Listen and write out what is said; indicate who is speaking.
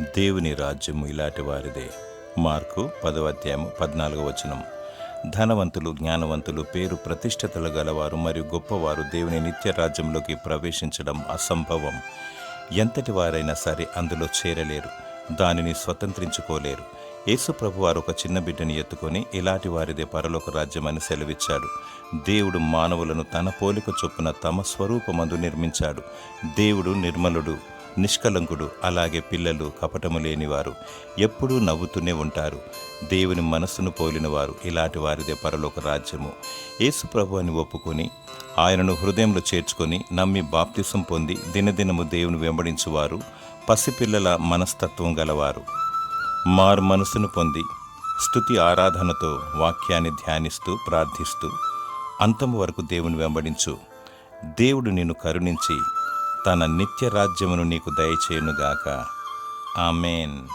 Speaker 1: దేవుని రాజ్యము ఇలాంటి వారిదే. మార్కు పదవ అధ్యాయం పద్నాలుగవ వచనం. ధనవంతులు జ్ఞానవంతులు పేరు ప్రతిష్టతలు గలవారు మరియు గొప్పవారు దేవుని నిత్య రాజ్యంలోకి ప్రవేశించడం అసంభవం. ఎంతటి వారైనా సరే అందులో చేరలేరు దానిని స్వతంత్రించుకోలేరు. యేసుప్రభు వారు ఒక చిన్న బిడ్డని ఎత్తుకొని ఇలాంటి వారిదే పరలోక రాజ్యమని సెలవిచ్చాడు. దేవుడు మానవులను తన పోలిక చొప్పున తమ స్వరూపమందు నిర్మించాడు. దేవుడు నిర్మలుడు. నిష్కలంకుడు అలాగే పిల్లలు కపటము లేనివారు ఎప్పుడూ నవ్వుతూనే ఉంటారు. దేవుని మనస్సును పోలినవారు ఇలాంటి వారిదే పరలోక రాజ్యము. యేసు ప్రభు అని ఒప్పుకొని ఆయనను హృదయంలో చేర్చుకొని నమ్మి బాప్తిసం పొంది దినదినము దేవుని వెంబడించువారు పసిపిల్లల మనస్తత్వం గలవారు. మారు మనసును పొంది స్తుతి ఆరాధనతో వాక్యాన్ని ధ్యానిస్తూ ప్రార్థిస్తూ అంతము వరకు దేవుని వెంబడించు. దేవుడు నిన్ను కరుణించి తన నిత్య రాజ్యమును నీకు దయచేయునుగాక. ఆమెన్.